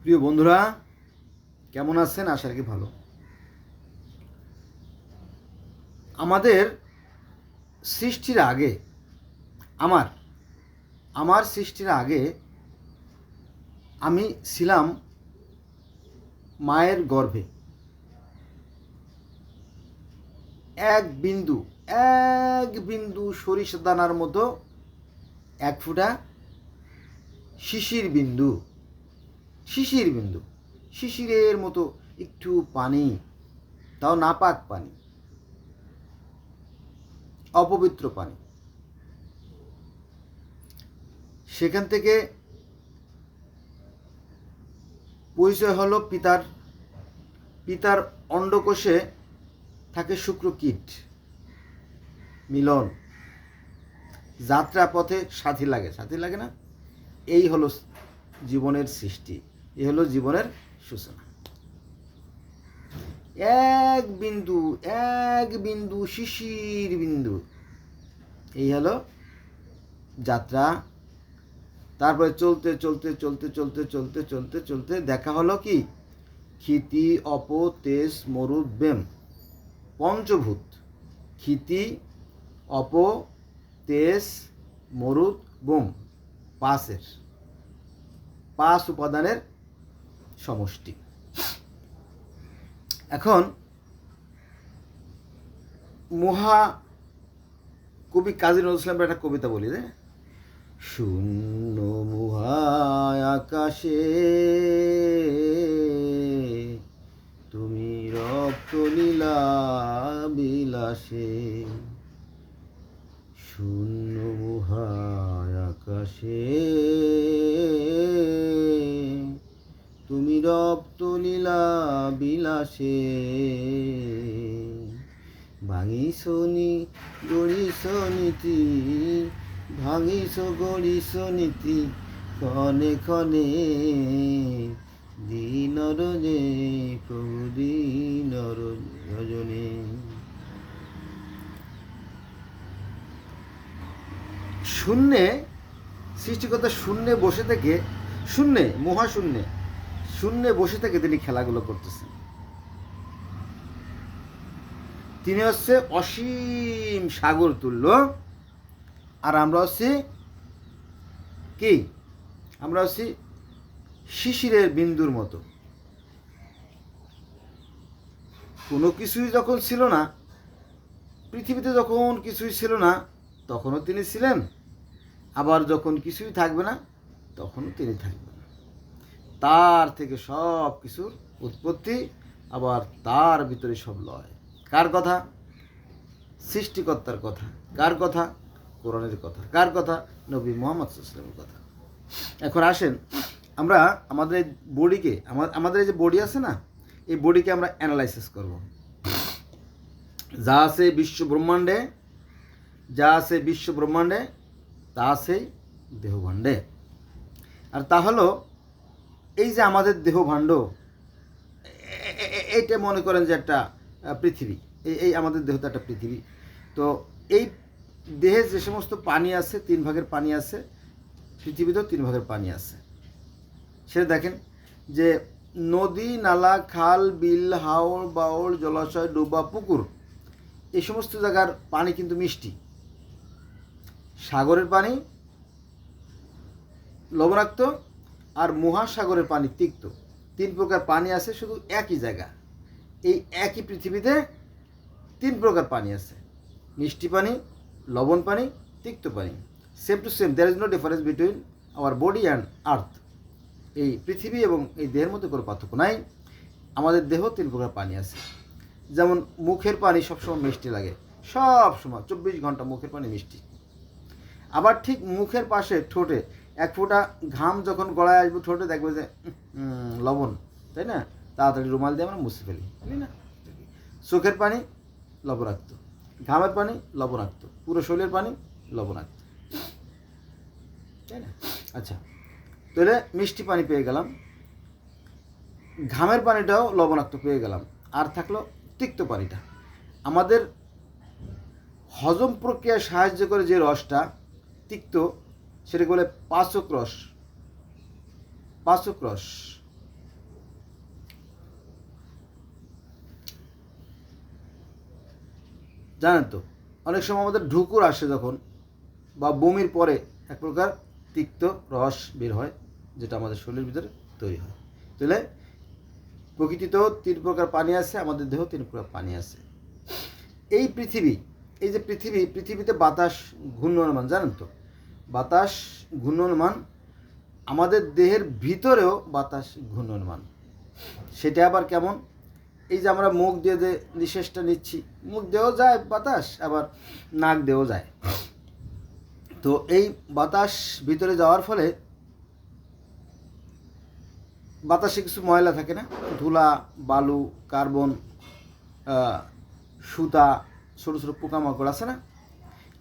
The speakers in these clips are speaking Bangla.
প্রিয় বন্ধুরা, কেমন আছেন? আশা রাখি ভালো। আমাদের সৃষ্টির আগে, আমার আমার সৃষ্টির আগে আমি ছিলাম মায়ের গর্ভে। এক বিন্দু এক বিন্দু সরিষা দানার মতো এক ফুটা শিশির বিন্দু। শিশির বিন্দু। শিশিরের মতো একটু পানি, তাও নাপাক পানি। অপবিত্র পানি। সেখান থেকে পরিচয় হলো পিতার পিতার অন্ডকোষে থাকে শুক্রকীট, মিলন। যাত্রা পথে সাথী লাগে। সাথী লাগে না? এই হলো জীবনের সৃষ্টি। এ হলো জীবনের সূচনা। এক বিন্দু এক বিন্দু শিশির বিন্দু। এই হলো যাত্রা। তারপরে চলতে চলতে চলতে চলতে চলতে চলতে চলতে দেখা হলো কি? ক্ষিতি অপ তেজ, মরুদ, বেম। পঞ্চভূত। ক্ষিতি অপ তেজ, মরুদ, বোম। পাঁচের পাঁচ উপাদানের সমষ্টি। এখন, মহা কবি কাজী নজরুল ইসলামের একটা কবিতা বলি রে। শূন্য মুহায় আকাশে তুমি রক্ত লীলা বিলাসে শূন্য মুহায় আকাশে তুমি রক্ত লীলা বিলাসে। ভাঙিস নি, গড়িস নীতি, ভাঙিস, গড়িস নীতি, ক্ষণে ক্ষণে। দিন রজে, প্রভু দিন রজনে। শূন্যে, সৃষ্টিকর্তা শূন্যে বসে থেকে, শূন্যে, মহাশূন্যে। শূন্যে বসে থেকে তিনি খেলাগুলো করতেছেন। তিনি হচ্ছে অসীম সাগর তুল্য, আর আমরা হচ্ছি কি? আমরা হচ্ছি শিশিরের বিন্দুর মতো। কোনো কিছুই যখন ছিল না, পৃথিবীতে যখন কিছুই ছিল না, তখনও তিনি ছিলেন। আবার যখন কিছুই থাকবে না, তখনও তিনি থাকবেন তার থেকে সব কিছুর উৎপত্তি আবার তার ভিতরে সব লয়। কার কথা? সৃষ্টিকর্তার কথা। কার কথা? কোরআনের কথা। কার কথা? নবী মোহাম্মদ সাল্লামের কথা। এখন আসেন, আমরা আমাদের এই বডিকে আমাদের এই যে বডি আছে না, এই বডিকে আমরা অ্যানালাইসিস করব। যা আছে বিশ্ব ব্রহ্মাণ্ডে, যা আছে বিশ্ব ব্রহ্মাণ্ডে, তা আছে দেহভাণ্ডে। আর তা হলো এই যে আমাদের দেহভাণ্ড এইটা মনে করেন যে একটা পৃথিবী। এই আমাদের দেহ তো একটা পৃথিবী। তো এই দেহে যে সমস্ত পানি আছে, তিন ভাগের পানি আছে, পৃথিবীতেও তিন ভাগের পানি আছে। সেটা দেখেন যে নদী, নালা, খাল, বিল হাওড় বাউল, জলাশয়, ডোবা, পুকুর, এই সমস্ত জায়গার পানি কিন্তু মিষ্টি। সাগরের পানি, লবণাক্ত আর মহাসাগরের পানি তিক্ত। তিন প্রকার পানি আছে, শুধু একই জায়গা। এই একই পৃথিবীতে তিন প্রকার পানি আছে। মিষ্টি পানি, লবণ পানি, তিক্ত পানি। Same to same there is no difference between our body and earth এই পৃথিবী এবং এই দেহের মধ্যে কোনো পার্থক্য নাই। আমাদের দেহ তিন প্রকার পানি আছে। যেমন মুখের পানি সবসময় মিষ্টি লাগে। সব সময় চব্বিশ ঘণ্টা মুখের পানি মিষ্টি। আবার ঠিক মুখের পাশে, ঠোঁটে এক ফোঁটা ঘাম যখন গড়ায় আসবে, ঠোঁটে দেখবে যে লবণ, তাই না? তাড়াতাড়ি রুমাল দিয়ে আমরা মুছে ফেলি। তাই না? চোখের পানি, লবণাক্ত। ঘামের পানি, লবণাক্ত। পুরো শরীরের পানি, লবণাক্ত। তাই না? আচ্ছা তাহলে মিষ্টি পানি পেয়ে গেলাম। ঘামের পানিটাও লবণাক্ত পেয়ে গেলাম। আর থাকল তিক্ত পানিটা। আমাদের হজম প্রক্রিয়ায় সাহায্য করে যে রসটা, তিক্ত সেটাকে বলে পাশক্রস পাশক্রস জানেন তো, অনেক সময় আমাদের ঢুকুর আসে যখন বা বমির পরে এক প্রকার তিক্ত রস বের হয়, যেটা আমাদের শরীরের ভিতরে তৈরি হয়। তাহলে প্রকৃতিতেও তিন প্রকার পানি আছে, আমাদের দেহ তিন প্রকার পানি আছে। এই পৃথিবী, এই যে পৃথিবী, পৃথিবীতে বাতাস ঘূর্ণমান জানেন তো? বাতাস ঘূর্ণয়মান আমাদের দেহের ভিতরেও বাতাস ঘূর্ণয়মান সেটা আবার কেমন? এই যে আমরা মুখ দিয়ে যে নিঃশ্বাসটা নিচ্ছি, মুখ দিয়েও যায় বাতাস, আবার নাক দিয়েও যায়। তো এই বাতাস ভিতরে যাওয়ার ফলে বাতাসে কিছু ময়লা থাকে না? ধুলা, বালু, কার্বন সুতা, ছোটো ছোটো পোকামাকড় আছে না?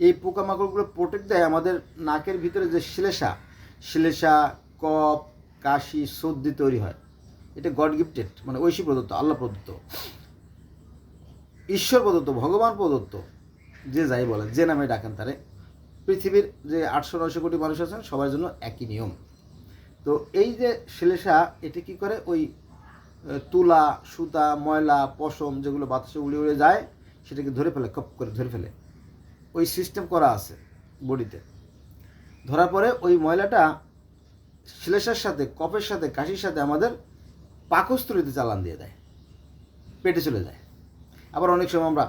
এই পোকামাকড়গুলো প্রোটেক্ট দেয় আমাদের নাকের ভিতরে যে শ্লেষা শ্লেষা কপ কাশি, সর্দি তৈরি হয়। এটা গড গিফটেড মানে ঐশী প্রদত্ত, আল্লাহ প্রদত্ত। ঈশ্বর প্রদত্ত, ভগবান প্রদত্ত, যে যাই বলে, যে নামে ডাকেন তারে। পৃথিবীর যে আটশো নয়শো কোটি মানুষ আছেন, সবার জন্য একই নিয়ম। তো এই যে শ্লেষা এটি কি করে? ওই তুলা, সুতা, ময়লা, পশম যেগুলো বাতাসে উড়ে উড়ে যায়, সেটাকে ধরে ফেলে কপ করে ধরে ফেলে। ওই সিস্টেম করা আছে বডিতে। ধরার পরে ওই ময়লাটা শ্লেষার সাথে কপের সাথে, কাশির সাথে আমাদের পাকস্থলিতে চালান দিয়ে দেয়। পেটে চলে যায়। আবার অনেক সময় আমরা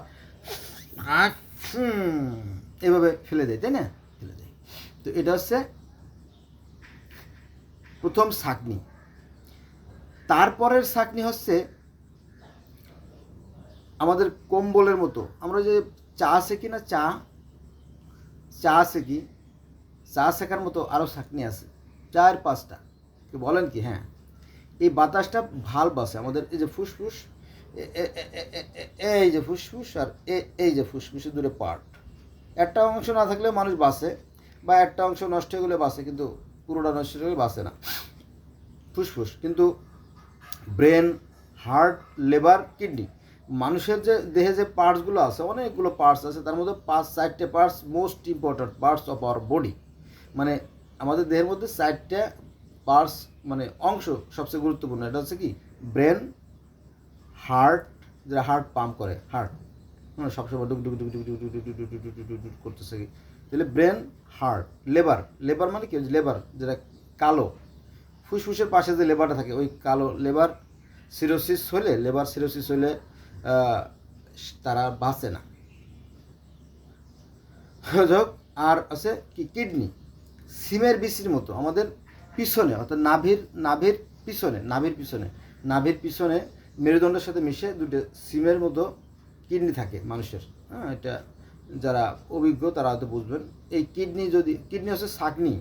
এভাবে ফেলে দেয় তাই না? ফেলে দেয় তো এটা হচ্ছে প্রথম ছাকনি। তারপরের ছাকনি হচ্ছে আমাদের কম্বলের মতো। আমরা যে চা সেকি না চা চা সেকি চা শেখার মতো আরও ছাকনি আছে। চার পাঁচটা। বলেন কি? হ্যাঁ। এই বাতাসটা ভালো বাসে আমাদের এই যে ফুসফুস এই যে ফুসফুস আর এই যে ফুসফুসের দূরে পার্ট একটা অংশ না থাকলে মানুষ বাসে বা একটা অংশ নষ্ট হয়ে গেলে বাসে কিন্তু পুরোটা নষ্ট হয়ে গেলে বাসে না। ফুসফুস। কিন্তু ব্রেন হার্ট লেবার কিডনি মানুষের যে দেহে যে পার্টসগুলো আছে অনেকগুলো পার্টস আছে তার মধ্যে পাঁচ চারটে parts most important parts of our body মানে আমাদের দেহের মধ্যে চারটে পার্টস মানে অংশ সবচেয়ে গুরুত্বপূর্ণ এটা হচ্ছে কি ব্রেন হার্ট যেটা হার্ট পাম্প করে হার্ট মানে সবসময় ডুক ডুক ডুক ডুক ডুক ডুক ডুক ডুক ডুক ডুক ডুক করতেছে কি তাহলে ব্রেন হার্ট লেবার লেবার মানে কি লেবার যেটা কালো ফুসফুসের পাশে যে লেবারটা থাকে ওই কালো লেবার সিরোসিস হলে লেবার সিরোসিস হলে তারা বাঁচে না। যাক, আর আছে কি? কিডনি। সিমের বিচির মতো আমাদের পিছনে অর্থাৎ নাভির নাভির পিছনে নাভির পিছনে নাভির পিছনে মেরুদণ্ডের সাথে মিশে দুটো সিমের মতো কিডনি থাকে মানুষের। হ্যাঁ এটা যারা অভিজ্ঞ তারা হয়তো বুঝবেন। এই কিডনি যদি কিডনি হচ্ছে ছাকনি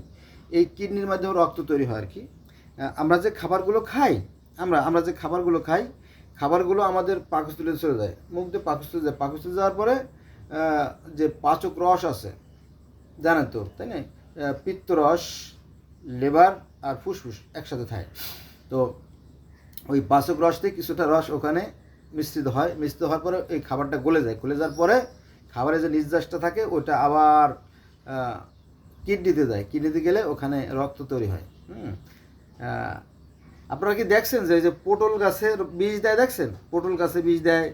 এই কিডনির মাধ্যমে রক্ত তৈরি হয় আর কি। আমরা যে খাবারগুলো খাই আমরা আমরা যে খাবারগুলো খাই খাবারগুলো আমাদের পাকস্থলীতে চলে যায়। মুখ দিয়ে পাকস্থলী যায়। পাকস্থলী যাওয়ার পরে যে পাচক রস আছে, জানেন তো, তাই না? পিত্তরস লেবার আর ফুসফুস একসাথে থাকে। তো ওই পাচক রস থেকে কিছুটা রস ওখানে মিশ্রিত হয়। মিশ্রিত হওয়ার পরে এই খাবারটা গলে যায়। গলে যাওয়ার পরে খাবারের যে নির্যাসটা থাকে, ওটা আবার কিডনিতে যায়। কিডনিতে গেলে ওখানে রক্ত তৈরি হয়। হুম? আপনারা কি দেখছেন যে যে পটল গাছের বীজ দেয় দেখছেন? পটল গাছে বীজ দেয়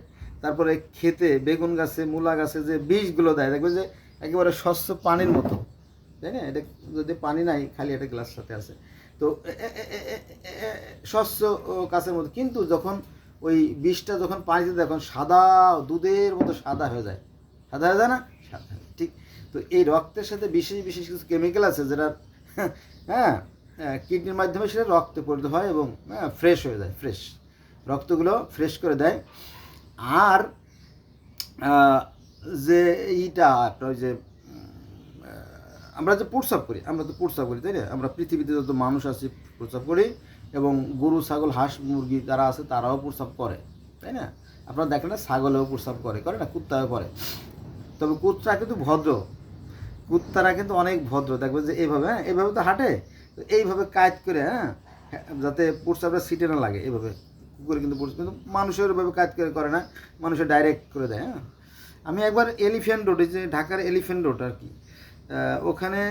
তারপরে খেতে বেগুন গাছে মূলা গাছে যে বীজগুলো দেয় দেখবে যে একেবারে স্বচ্ছ পানির মতো। তাই না? এটা যদি পানি নাই খালি একটা গ্লাস সাথে আছে। তো স্বচ্ছ ও, কাছের মতো। কিন্তু যখন ওই বিষটা যখন পানিতে তখন সাদা দুধের মতো সাদা হয়ে যায়। সাদা হয়ে যায় না? সাদা। ঠিক। তো এই রক্তের সাথে বিশেষ বিশেষ কিছু কেমিক্যাল আছে যেটা হ্যাঁ কিডনির মাধ্যমে সেটা রক্তে পরিণত হয় এবং হ্যাঁ ফ্রেশ হয়ে যায় ফ্রেশ রক্তগুলো ফ্রেশ করে দেয়। আর যে এইটা ওই যে আমরা যে প্রস্রাব করি, আমরা তো প্রস্রাব করি, তাই না? আমরা পৃথিবীতে যত মানুষ আছে প্রস্রাব করি এবং গরু, ছাগল, হাঁস, মুরগি যারা আছে তারাও প্রস্রাব করে, তাই না? আপনারা দেখেন না, ছাগলেও প্রস্রাব করে করে না, কুত্তাও করে। তবে কুত্তা কিন্তু ভদ্র। কুত্তারা কিন্তু অনেক ভদ্র। দেখবে যে এভাবে হ্যাঁ এভাবে তো হাঁটে। এইভাবে কাজ করে হ্যাঁ? যাতে প্রস্রাবটা সিটে না লাগে, এইভাবে কুকুরে কিন্তু প্রস্রাব কিন্তু মানুষের ওইভাবে কাজ করে করে না মানুষের ডাইরেক্ট করে দেয় হ্যাঁ? আমি একবার এলিফ্যান্ট রোডে যে ঢাকার এলিফ্যান্ট রোড আর কি ওখানে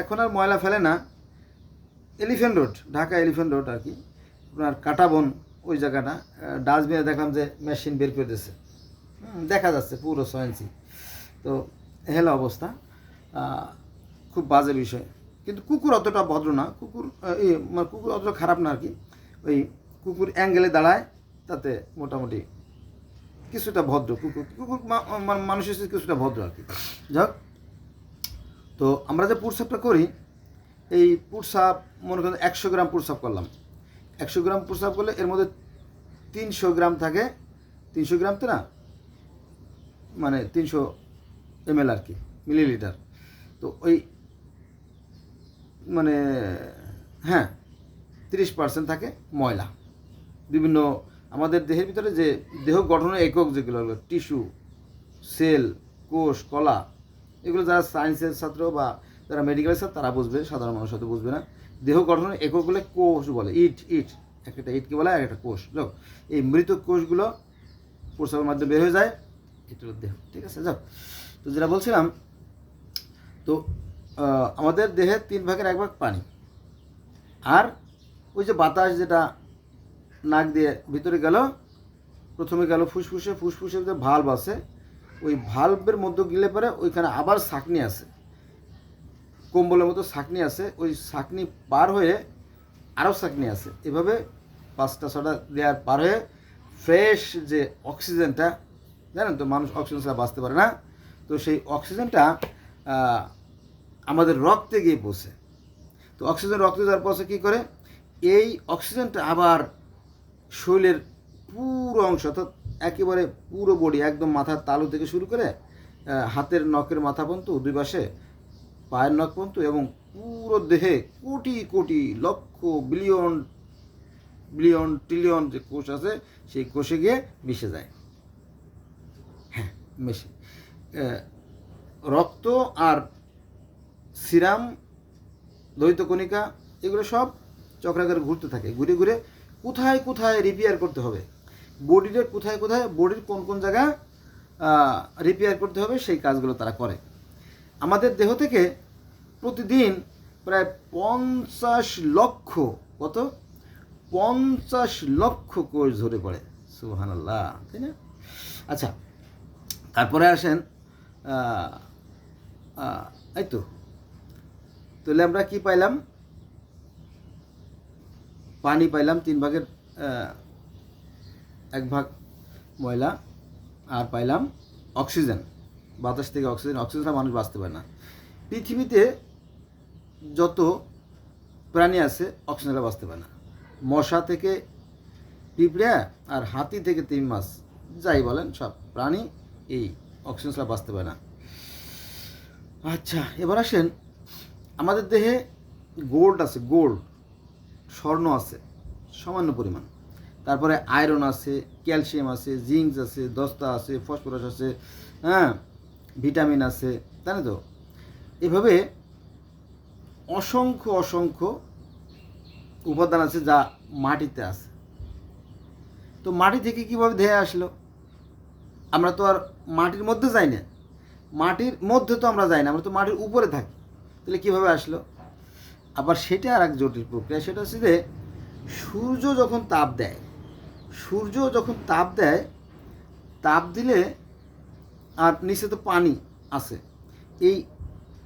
এখন আর ময়লা ফেলে না। Elephant road Dhaka elephant road আর কি, আপনার কাটাবন ওই জায়গাটা ডাস্টবিনে দেখলাম যে মেশিন বের করে দিয়েছে। দেখা যাচ্ছে পুরো সয়েন্সি তো, হলো অবস্থা। খুব বাজে বিষয়। কিন্তু কুকুর অতটা ভদ্র না। কুকুর এই মানে কুকুর অতটা খারাপ না আর কি। ওই কুকুর অ্যাঙ্গেলে দাঁড়ায়, তাতে মোটামুটি কিছুটা ভদ্র। কুকুর কুকুর মা- মা- মানুষের সাথে কিছুটা ভদ্র আর কি। যাক, তো আমরা যে পুরসাপটা করি, এই পুরসাপ, মনে করেন একশো গ্রাম পুরসাপ করলাম। একশো গ্রাম পুরসাপ করলে এর মধ্যে তিনশো গ্রাম থাকে। তিনশো গ্রাম তো না মানে তিনশো এমএল আর কি, মিলিলিটার। তো ওই মানে হ্যাঁ তিরিশ পার্সেন্ট থাকে ময়লা। বিভিন্ন আমাদের দেহের ভিতরে যে দেহ গঠনের একক যেগুলো হলো টিস্যু, সেল, কোষ, কলা, এগুলো যারা সায়েন্সের ছাত্র বা যারা মেডিকেলের ছাত্র, তারা বুঝবে, সাধারণ মানুষ হয়তো বুঝবে না। দেহ গঠনের এককগুলো কোষ বলে, ইট ইট এক একটা ইটকে বলে আর একটা কোষ। যাও, এই মৃত কোষগুলো প্রস্রাবের মাধ্যমে বের হয়ে যায়, এটা হলো দেহ, ঠিক আছে? যাও, তো যেটা বলছিলাম, তো আমাদের দেহের তিন ভাগের এক ভাগ পানি। আর ওই যে বাতাস যেটা নাক দিয়ে ভিতরে গেল, প্রথমে গেল ফুসফুসে ফুসফুসে যে ভাল্ব আছে, ওই ভাল্বের মধ্যে গিলে পরে ওইখানে আবার ছাকনি আছে। কম্বলের মতো ছাকনি আছে, ওই ছাকনি পার হয়ে আরও ছাকনি আছে। এভাবে পাঁচটা, ছটা দেওয়ার পার হয়ে ফ্রেশ যে অক্সিজেনটা, জানেন তো মানুষ অক্সিজেন ছাড়া বাঁচতে পারে না। তো সেই অক্সিজেনটা আমাদের রক্তে গিয়ে পৌঁছে। তো অক্সিজেন রক্তে যাওয়ার পথে কী করে? এই অক্সিজেনটা আবার শরীরের পুরো অংশ, অর্থাৎ একেবারে পুরো বডি একদম মাথার তালু থেকে শুরু করে হাতের নখের মাথা পর্যন্ত, দুই পাশে পায়ের নখ পর্যন্ত এবং পুরো দেহে কোটি কোটি লক্ষ বিলিয়ন বিলিয়ন ট্রিলিয়ন যে কোষ আছে, সেই কোষে গিয়ে মিশে যায়। হ্যাঁ মিশে। রক্ত আর সিরাম দ্বৈত কণিকা, এগুলো সব চক্রাকারে ঘুরতে থাকে। ঘুরে ঘুরে কোথায় কোথায় রিপেয়ার করতে হবে? বডির কোথায় কোথায় বডির কোন কোন জায়গা রিপেয়ার করতে হবে, সেই কাজগুলো তারা করে। আমাদের দেহ থেকে প্রতিদিন প্রায় পঞ্চাশ লক্ষ, কত? পঞ্চাশ লক্ষ কোষ ঝরে পড়ে। সুহান আল্লাহ তাই না? আচ্ছা তারপরে আসেন এই তো তাহলে আমরা কি পাইলাম? পানি পাইলাম, তিন ভাগের এক ভাগ ময়লা, আর পাইলাম অক্সিজেন, বাতাস থেকে অক্সিজেন অক্সিজেন মানুষ বাঁচতে পারে না। পৃথিবীতে যত প্রাণী আছে, অক্সিজেন ছাড়া বাঁচতে পারে না। মশা থেকে পিঁপড়া আর হাতি থেকে তিন মাছ, যাই বলেন, সব প্রাণী এই অক্সিজেন ছাড়া বাঁচতে পারে না। আচ্ছা এবার আসেন আমাদের দেহে গোল্ড আছে গোল্ড স্বর্ণ আছে, সামান্য পরিমাণ। তারপরে আয়রন আছে ক্যালসিয়াম আছে জিঙ্ক আছে, দস্তা আছে ফসফরাস আছে হ্যাঁ ভিটামিন আছে, তাই তো? এভাবে অসংখ্য অসংখ্য উপাদান আছে যা মাটিতে আছে। তো মাটি থেকে কীভাবে ধেয়ে আসলো? আমরা তো আর মাটির মধ্যে যাই না। মাটির মধ্যে তো আমরা যাই না, আমরা তো মাটির উপরে থাকি। তাহলে কীভাবে আসলো? আবার সেটা আর এক জটিল প্রক্রিয়া, সেটা হচ্ছে যে সূর্য যখন তাপ দেয়, সূর্য যখন তাপ দেয়, তাপ দিলে আর নিচে তো পানি আছে। এই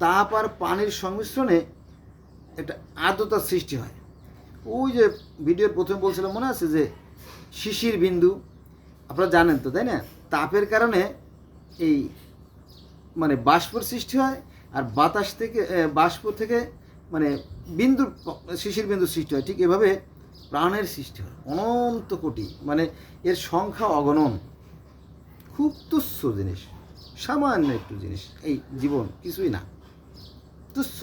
তাপ আর পানির সংমিশ্রণে একটা আর্দ্রতার সৃষ্টি হয়। ওই যে ভিডিওর প্রথমে বলছিলাম মনে আছে যে শিশির বিন্দু, আপনারা জানেন তো, তাই না? তাপের কারণে এই মানে বাষ্পর সৃষ্টি হয় আর বাতাস থেকে বাষ্প থেকে মানে বিন্দুর শিশির বিন্দুর সৃষ্টি হয়। ঠিক এভাবে প্রাণের সৃষ্টি হয়। অনন্ত কোটি। মানে এর সংখ্যা অগণন। খুব তুচ্ছ জিনিস। সামান্য একটু জিনিস। এই জীবন কিছুই না। তুচ্ছ।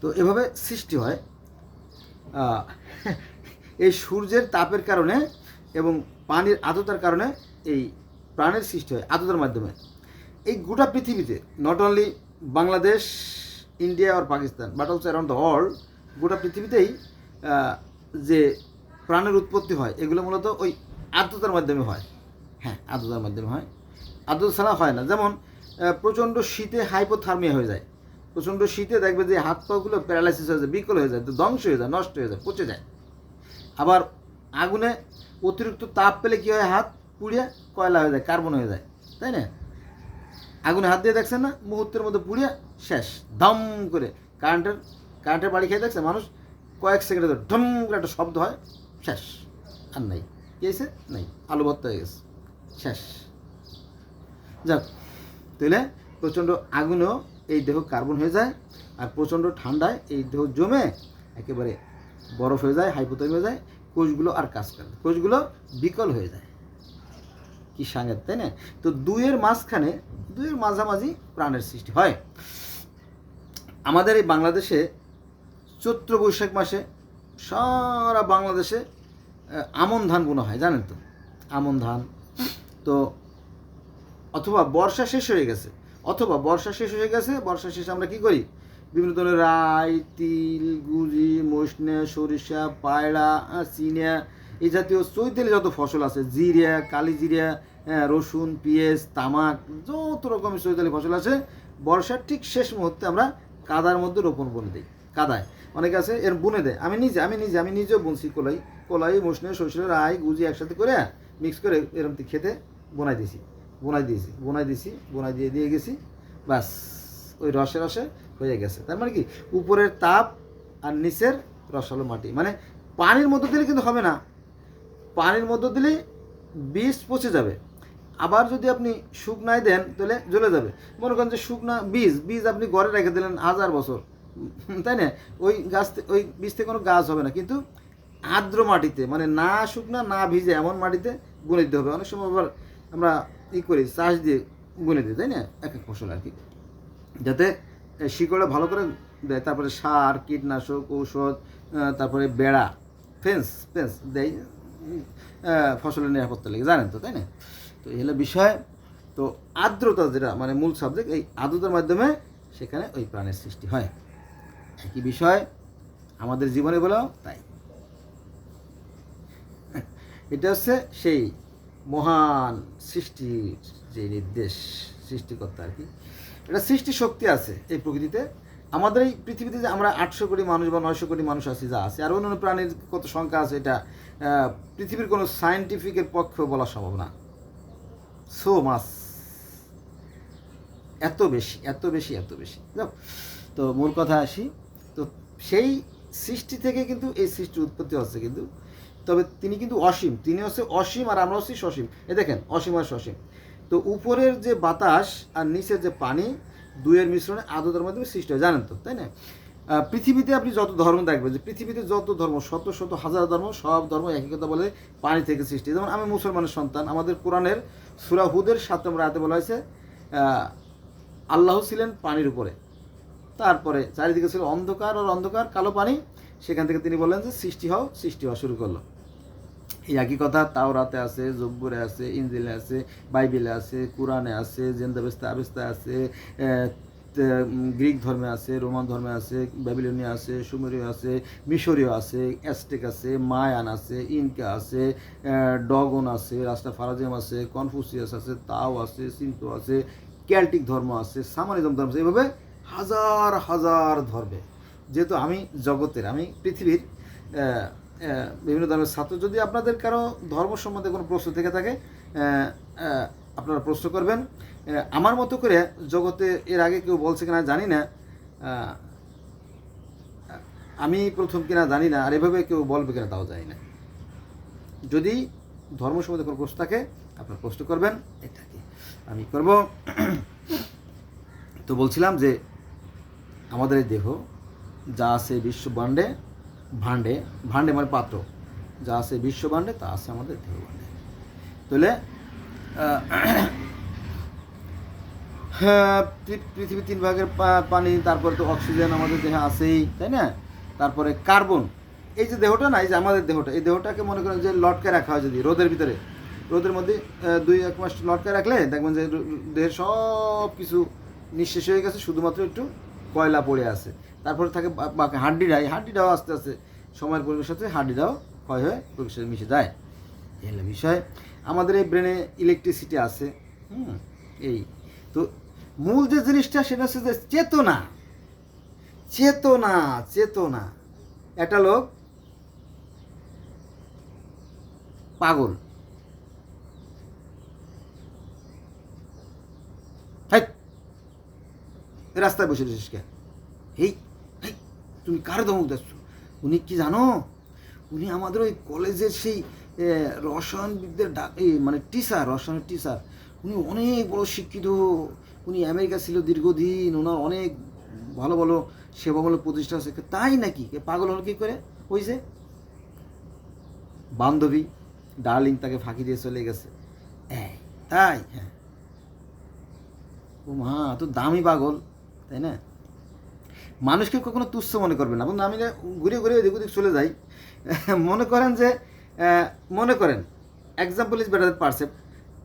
তো এভাবে সৃষ্টি হয়। এই সূর্যের তাপের কারণে এবং পানির আর্দ্রতার কারণে এই প্রাণের সৃষ্টি হয়। আর্দ্রতার মাধ্যমে। এই গোটা পৃথিবীতে not only Bangladesh India R Pakistan but also around the world গোটা পৃথিবীতেই যে প্রাণের উৎপত্তি হয়, এগুলো মূলত ওই আর্দ্রতার মাধ্যমে হয়। হ্যাঁ আর্দ্রতার মাধ্যমে হয়। আর্দ্রতা ছাড়া হয় না। যেমন প্রচণ্ড শীতে হাইপোথার্মিয়া হয়ে যায়। প্রচণ্ড শীতে দেখবে যে হাত পাগুলো প্যারালাইসিস হয়ে যায়, বিকল হয়ে যায়, ধ্বংস হয়ে যায়, নষ্ট হয়ে যায়, পচে যায়। আবার আগুনে অতিরিক্ত তাপ পেলে কী হয়? হাত পুড়িয়ে কয়লা হয়ে যায়, কার্বন হয়ে যায়। তাই না? আগুনে হাত দিয়ে দেখছেন না? মুহূর্তের মধ্যে পুড়িয়ে শেষ। দম করে কারেন্টের কারেন্টের বাড়ি খেয়ে দেখছে মানুষ কয়েক সেকেন্ডে ধরে ঢম করে একটা শব্দ হয়, শেষ। আর নাই। কি হয়েছে? নেই। আলু ভর্তা হয়ে গেছে। শেষ। যাক, তাহলে প্রচণ্ড আগুনেও এই দেহ কার্বন হয়ে যায় আর প্রচণ্ড ঠান্ডায় এই দেহ জমে একেবারে বরফ হয়ে যায় হাইপোথার্মি হয়ে যায়, কোষগুলো আর কাজ করে। কোষগুলো বিকল হয়ে যায়। কি সাঙ্গাত তাই না? তো দুইয়ের মাঝখানে দুইয়ের মাঝামাঝি প্রাণের সৃষ্টি হয়। আমাদের এই বাংলাদেশে চৈত্র বৈশাখ মাসে সারা বাংলাদেশে আমন ধান বোনা হয় জানেন তো? আমন ধান। তো অথবা বর্ষা শেষ হয়ে গেছে অথবা বর্ষা শেষ হয়ে গেছে বর্ষা শেষে আমরা কি করি? বিভিন্ন ধরনের রাই তিল গুজি মসনে সরিষা পায়রা আহ, চিনা এই জাতীয় চৈতালি যত ফসল আছে জিরা কালি জিরা আহ, রসুন পেঁয়াজ তামাক যত রকমের চৈতালি ফসল আছে বর্ষার ঠিক শেষ মুহূর্তে আমরা কাদার মধ্যে রোপণ বনে দিই কাদায়। অনেকে আছে এর বুনে দেয়। আমি নিজে আমি নিজে আমি নিজেও বুনছি কলাই কলাই মসনে সরিষা রাই গুজি একসাথে করে মিক্স করে এরকম খেতে বোনাই দিয়েছি বোনাই দিয়েছি বোনাই দিয়েছি বোনাই দিয়ে দিয়ে গেছি বাস ওই রসে রসে হয়ে গেছে। তার মানে কি? উপরের তাপ আর নিচের রসালো মাটি। মানে পানির মধ্যে দিলে কিন্তু হবে না। পানির মধ্য দিলে বীজ পচে যাবে। আবার যদি আপনি শুকনায় দেন, তাহলে জ্বলে যাবে। মনে করেন যে শুকনা বীজ বীজ আপনি ঘরে রেখে দিলেন হাজার বছর। তাই না? ওই গাছ ওই বীজ থেকে কোনো গাছ হবে না। কিন্তু আর্দ্র মাটিতে মানে না শুকনা, না ভিজে এমন মাটিতে গুনে দিতে হবে। অনেক সময় আবার আমরা ই করি, চাষ দিয়ে গুনে দিই, তাই না? এক এক ফসল আর কি। যাতে শিকড়ে ভালো করে দেয়। তারপরে সার, কীটনাশক, ঔষধ তারপরে বেড়া ফেন্স ফেন্স দেয়। ফসলের নিরাপত্তা লেগে, জানেন তো, তাই না? তো এই হলো বিষয়। তো আর্দ্রতা যেটা মানে মূল সাবজেক্ট এই আর্দ্রতার মাধ্যমে সেখানে ওই প্রাণের সৃষ্টি হয়। একই বিষয়, আমাদের জীবনে বলেও তাই। এটা হচ্ছে সেই মহান সৃষ্টির যে নির্দেশ, সৃষ্টিকর্তা আর কি। এটা সৃষ্টি শক্তি আছে এই প্রকৃতিতে। আমাদের এই পৃথিবীতে যে আমরা আটশো কোটি মানুষ বা নয়শো কোটি মানুষ আছি, যা আছে, আর অন্য অন্য প্রাণীর কত সংখ্যা আছে, এটা পৃথিবীর কোনো সায়েন্টিফিকের পক্ষে বলা সম্ভব না। সো মাস এত বেশি এত বেশি এত বেশি। তো মূল কথা আসি। তো সেই সৃষ্টি থেকে কিন্তু এই সৃষ্টির উৎপত্তি হচ্ছে কিন্তু, তবে তিনি কিন্তু অসীম। তিনি হচ্ছে অসীম আর আমরা হচ্ছি সসীম। এ দেখেন, অসীম আর সসীম। তো উপরের যে বাতাস আর নিচের যে পানি দুয়ের মিশ্রণে আদতার মাধ্যমে সৃষ্টি হয়, জানেন তো, তাই না? পৃথিবীতে আপনি যত ধর্ম দেখবেন, যে পৃথিবীতে যত ধর্ম, শত শত হাজার ধর্ম, সব ধর্ম একই কথা বলে পানি থেকে সৃষ্টি যেমন আমি মুসলমানের সন্তান, আমাদের কোরআনের সুরা হুদের সাত আয়াতে বলা হয়েছে আল্লাহ ছিলেন পানির উপরে। তারপরে চারিদিকে ছিল অন্ধকার, আর অন্ধকার কালো পানি, সেখান থেকে তিনি বললেন যে সৃষ্টি হও, সৃষ্টি হওয়া শুরু করল। এই একই কথা, তাওরাতে আছে, জব্বুরে আছে ইঞ্জিলে আছে, বাইবেলে আছে, কোরআনে আছে জেন্দাবেস্তা আবেস্তা আছে গ্রিক ধর্মে আছে, রোমান ধর্মে আছে, ব্যাবিলনীয় আছে, সুমেরীয় আছে, মিশরীয় আছে অ্যাস্টেক আছে, মায়ান আছে, ইনকা আছে ডগন আছে, রাস্তা ফারাজিয়াম আছে, কনফুসিয়াস আছে, তাও আছে, সিন্তো আছে, ক্যাল্টিক ধর্ম আছে, সামানিজম ধর্ম আছে, এভাবে হাজার হাজার ধর্মে। যেহেতু আমি জগতের, আমি পৃথিবীর বিভিন্ন ধর্মের ছাত্র যদি আপনাদের কারও ধর্ম সম্বন্ধে কোনো প্রশ্ন থেকে থাকে আপনারা প্রশ্ন করবেন। আমার মতো করে জগতে এর আগে কেউ বলছে কিনা জানি না। আমি প্রথম কিনা জানি না, আর এভাবে কেউ বলবে কিনা তাও জানি না। যদি ধর্ম সম্বন্ধে কোনো প্রশ্ন থাকে, আপনার প্রশ্ন করবেন এটাকে আমি করব। তো বলছিলাম যে, আমাদের এই দেহ যা আছে বিশ্ব ভাণ্ডে ভাণ্ডে ভাণ্ডে মানে পাত্র। যা আছে বিশ্ব ভাণ্ডে তা আছে আমাদের দেহ ভাণ্ডে তাহলে পৃথিবীর তিন ভাগের পানি, তারপরে তো অক্সিজেন আমাদের দেহে আছেই, তাই না? তারপরে কার্বন। এই যে দেহটা না, এই যে আমাদের দেহটা, এই দেহটাকে মনে করেন যে লটকে রাখা হয় যদি, রোদের ভিতরে। রোদের মধ্যে দুই, এক মাস লটকে রাখলে দেখবেন যে দেহের সব কিছু নিঃশেষ হয়ে গেছে, শুধুমাত্র একটু কয়লা পড়ে আছে। তারপরে থাকে বাকি হাড্ডিটা এই হাড্ডিটাও আস্তে আস্তে সময়ের পরিবেশের সাথে হাড্ডিটাও ক্ষয় হয়ে পরিবেশের সাথে মিশে যায়। এই হলো বিষয়। আমাদের এই ব্রেনে ইলেকট্রিসিটি আছে। হুম, এই। তো মূল যে জিনিসটা সেটা হচ্ছে যে চেতনা। চেতনা চেতনা। একটা লোক পাগল। হ্যাঁ রাস্তায় বসে রয়েছিস কে এই তুমি কার ধমক দিচ্ছ? উনি কি জানো? উনি আমাদের ওই কলেজের সেই এ, রসায়নবিদদের মানে টিচার রসায়নের টিচার উনি অনেক বড় শিক্ষিত। উনি আমেরিকা ছিল দীর্ঘদিন ওনার অনেক ভালো ভালো সেবামূলক প্রতিষ্ঠা আছে। তাই নাকি? পাগল হল কী করে? ওই যে বান্ধবী ডার্লিং তাকে ফাঁকি দিয়ে চলে গেছে। তাই? হ্যাঁ। ও মা তো দামি পাগল। তাই না? মানুষকে কখনো তুচ্ছ মনে করবেন না। বন্ধু, আমি ঘুরে ঘুরে এদিক ওদিক চলে যাই, মনে করেন যে মনে করেন এক্সাম্পল ইজ বেটার পারসেপ্ট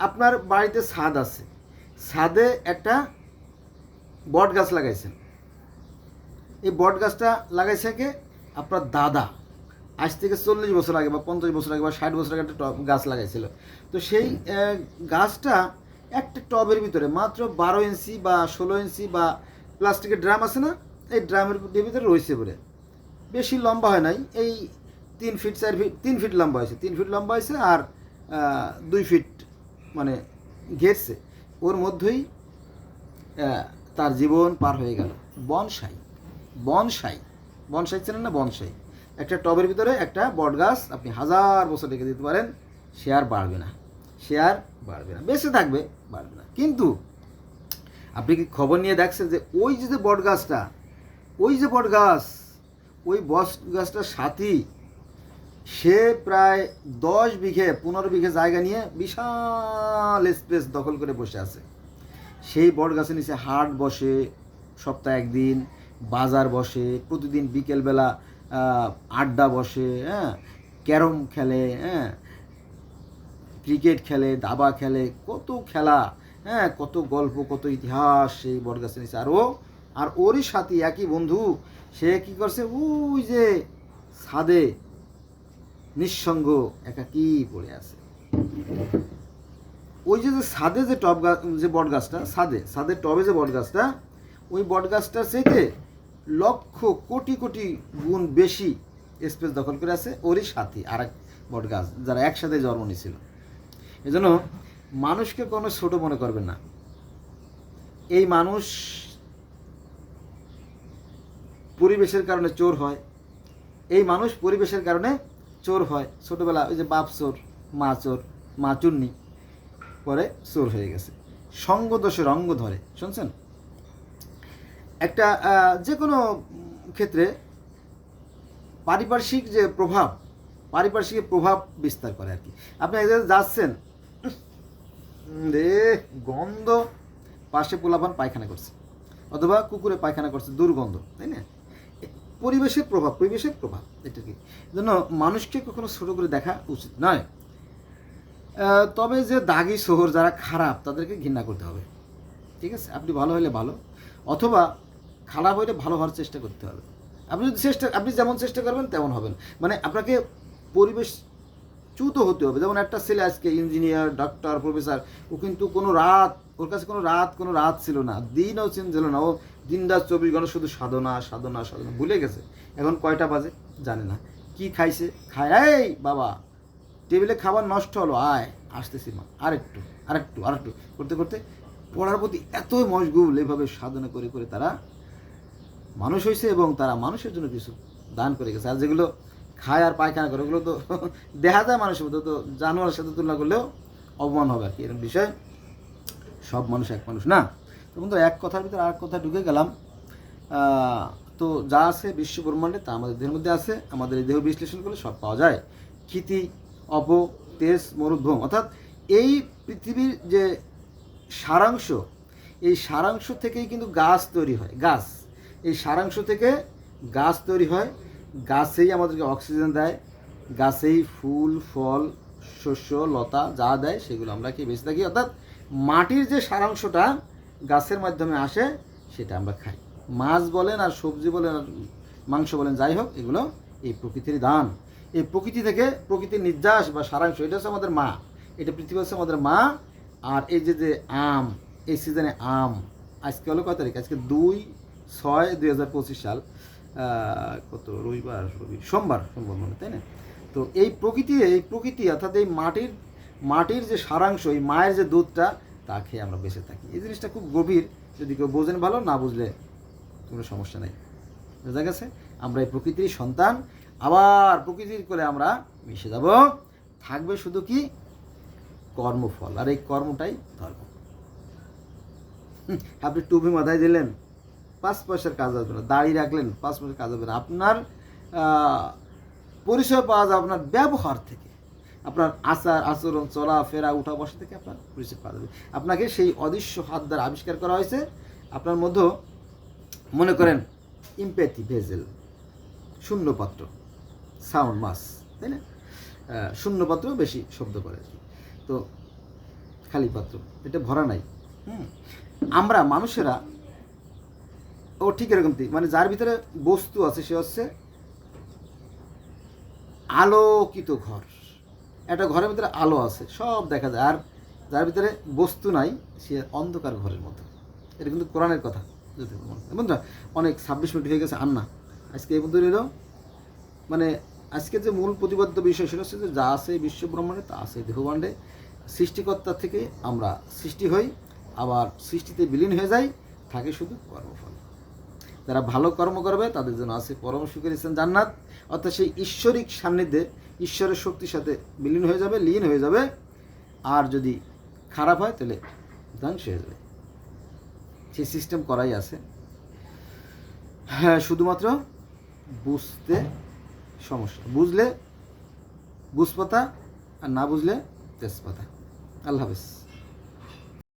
আপনার বাড়িতে ছাদ আছে। ছাদে একটা বট গাছ লাগাইছেন। এই বট গাছটা লাগাইছে কে? আপনার দাদা। আজ থেকে চল্লিশ বছর আগে বা পঞ্চাশ বছর আগে বা ষাট বছর আগে একটা টব গাছ লাগাইছিল। তো সেই গাছটা একটা টবের ভিতরে মাত্র বারো ইঞ্চি বা ষোলো ইঞ্চি বা প্লাস্টিকের ড্রাম আছে না, এই ড্রামের ভিতরে রয়েছে বলে। বেশি লম্বা হয় নাই, এই তিন ফিট, চার ফিট, তিন ফিট লম্বা হয়েছে। তিন ফিট লম্বা হয়েছে আর দুই ফিট মানে ঘেরছে। ওর মধ্যেই তার জীবন পার হয়ে গেল। Bonsai bonsai. বনসাই চেনেন না? বনসাই। একটা টবের ভিতরে একটা বট গাছ, আপনি হাজার বছর রেখে দিতে পারেন সে আর বাড়বে না। সে আর বাড়বে না। বেঁচে থাকবে, বাড়বে না। কিন্তু আপনি কি খবর নিয়ে দেখছেন যে ওই যে বট গাছটা ওই যে বট গাছ ওই বট গাছটার সাথী, সে প্রায় দশ বিঘে, পনেরো বিঘে জায়গা নিয়ে বিশাল স্পেস দখল করে বসে আছে। সেই বট গাছের নিচে হাট বসে, সপ্তাহে একদিন, বাজার বসে, প্রতিদিন বিকেলবেলা আড্ডা বসে হ্যাঁ ক্যারম খেলে হ্যাঁ ক্রিকেট খেলে, দাবা খেলে, কত খেলা হ্যাঁ কত গল্প, কত ইতিহাস সেই বটগাছের নিচে। আর ও আর ওরই সাথী, একই বন্ধু, সে কি করছে? ওই যে ছাদে নিঃসঙ্গ একাকী পড়ে আছে। ওই যে ছাদে যে টব গাছ যে বট গাছটা, ছাদে, ছাদের টবে যে বট গাছটা, ওই বট গাছটার লক্ষ কোটি কোটি গুণ বেশি স্পেস দখল করে আছে ওরই সাথী আর এক বট গাছ, যারা একসাথে জন্ম নিয়েছিল। এজন্য মানুষকে কোনো ছোট মনে করবেন না। এই মানুষ পরিবেশের কারণে চোর হয়। এই মানুষ পরিবেশের কারণে চোর হয়। ছোটবেলা ওই যে বাপ চোর, মা চোর, মা চুন্নি পরে চোর হয়ে গেছে। সঙ্গ দোষের অঙ্গ ধরে, শুনছেন? একটা যে কোনো ক্ষেত্রে পারিপার্শ্বিক যে প্রভাব পারিপার্শ্বিক প্রভাব বিস্তার করে আর কি। আপনি এক জায়গায় যাচ্ছেন রে গন্ধ। পাশে পোলাপান পায়খানা করছে। অথবা কুকুরে পায়খানা করছে, দুর্গন্ধ, তাই না? পরিবেশের প্রভাব পরিবেশের প্রভাব, এটা কি? জন্য মানুষকে কখনো ছোট করে দেখা উচিত নয়। তবে যে দাগি শহর যারা খারাপ, তাদেরকে ঘৃণা করতে হবে। ঠিক আছে? আপনি ভালো হলে ভালো। অথবা খারাপ হলে ভালো হওয়ার চেষ্টা করতে হবে। আপনি যদি চেষ্টা, আপনি যেমন চেষ্টা করবেন, তেমন হবেন। মানে আপনাকে পরিবেশ চ্যুত হতে হবে। যেমন একটা ছেলে আজকে ইঞ্জিনিয়ার ডক্টর প্রফেসর ও কিন্তু কোনো রাত, ওর কাছে কোনো রাত কোনো রাত ছিল না। দিনও ছিল না। ও দিন রাত চব্বিশ ঘণ্টা শুধু সাধনা সাধনা সাধনা ভুলে গেছে। এখন কয়টা বাজে জানে না। কি খাইছে? খায়। এই বাবা, টেবিলে খাবার নষ্ট হলো। আয়, আসতেছি মা। আরেকটু আরেকটু আরেকটু। করতে করতে পড়ার প্রতি এতই মশগুল এইভাবে সাধনা করে করে তারা মানুষ হয়েছে এবং তারা মানুষের জন্য কিছু দান করে গেছে। আর যেগুলো খায় আর পায়খানা করে, ওগুলো তো দেখা যায় মানুষের মধ্যে, তো জানোয়ারের সাথে তুলনা করলেও অপমান হবে আর কি, এরকম বিষয়। সব মানুষ এক মানুষ, না? তো বন্ধু, এক কথার ভিতরে আর কথা ঢুকে গেলাম। তো যা আছে বিশ্ব ব্রহ্মাণ্ডে, তা আমাদের দেহের মধ্যে আছে, আমাদের এই দেহ বিশ্লেষণ করলে সব পাওয়া যায়। ক্ষিতি অপ, তেজ মরুদ্ভম অর্থাৎ এই পৃথিবীর যে সারাংশ, এই সারাংশ থেকেই কিন্তু গাছ তৈরি হয়, গাছ। এই সারাংশ থেকে গাছ তৈরি হয় গাছেই আমাদেরকে অক্সিজেন দেয়, গাছেই ফুল, ফল, শস্য, লতা যা দেয় সেগুলো আমরা খেয়ে বেঁচে থাকি। অর্থাৎ মাটির যে সারাংশটা গাছের মাধ্যমে আসে, সেটা আমরা খাই। মাছ বলেন আর সবজি বলেন আর মাংস বলেন, যাই হোক, এগুলো এই প্রকৃতির দান। এই প্রকৃতি থেকে প্রকৃতির নির্যাস বা সারাংশ, এটা হচ্ছে আমাদের মা। এটা পৃথিবী হচ্ছে আমাদের মা। আর এই যে যে আম, এই সিজনে আম, আজকে হলো কয় তারিখ? আজকে দুই ছয় দুই সাল। কত, রবিবার, রবি, সোমবার সোমবার মানে তাই না? তো এই প্রকৃতি এই প্রকৃতি, অর্থাৎ এই মাটির মাটির যে সারাংশ, এই মায়ের যে দুধটা, তা খেয়ে আমরা বেঁচে থাকি। এই জিনিসটা খুব গভীর, যদি কেউ বোঝেন ভালো, না বুঝলে কোনো সমস্যা নেই। বোঝা গেছে? আমরা এই প্রকৃতির সন্তান, আবার প্রকৃতির করে আমরা মিশে যাব। থাকবে শুধু কি? কর্মফল, আর এই কর্মটাই ধর্ম। আপনি টুপি মাথায় দিলেন পাঁচ পয়সার কাজ আসবে না। দাড়ি রাখলেন পাঁচ পয়সার কাজ হবে না। আপনার পরিচয় পাওয়া যাবে আপনার ব্যবহার থেকে। আপনার আচার আচরণ চলা ফেরা উঠা বসা থেকে আপনার পরিচয় পাওয়া যাবে। আপনাকে সেই অদৃশ্য হাত দ্বারা আবিষ্কার করা হয়েছে। আপনার মধ্যে মনে করেন ইম্প্যাথি ভেজেল শূন্যপাত্র সাউন্ড মাস তাই না? আহ, শূন্য পাত্র বেশি শব্দ করে। তো খালি পাত্র এটা ভরা নাই। হুম। আমরা মানুষেরা ও ঠিক এরকম। মানে যার ভিতরে বস্তু আছে, সে হচ্ছে আলোকিত ঘর। একটা ঘরের ভিতরে আলো আছে, সব দেখা যায়। আর যার ভিতরে বস্তু নাই, সে অন্ধকার ঘরের মতো। এটা কিন্তু কোরআনের কথা, যদি বন্ধুরা, অনেক ছাব্বিশ মিনিট হয়ে গেছে, আর না। আজকে এই পর্যন্ত মানে আজকে যে মূল প্রতিপাদ্য বিষয় সেটা হচ্ছে যে, যা আছে এই বিশ্ব ব্রহ্মাণ্ডে, তা আছে দেহবাণ্ডে সৃষ্টিকর্তা থেকে আমরা সৃষ্টি হই, আবার সৃষ্টিতে বিলীন হয়ে যাই, থাকে শুধু কর্মফল। যারা ভালো কর্ম করবে, তাদের জন্য আছে পরম সুখের স্থান জান্নাত। অর্থাৎ সেই ঈশ্বরিক সান্নিধ্যে ঈশ্বরের শক্তির সাথে বিলীন হয়ে যাবে, লীন হয়ে যাবে। আর যদি খারাপ হয়, তাহলে ধ্বংস হয়ে যাবে। সেই সিস্টেম করাই আছে। হ্যাঁ শুধুমাত্র বুঝতে সমস্যা। বুঝলে বুঝপাতা আর না বুঝলে তেজপাতা। আল্লাহ হাফেজ।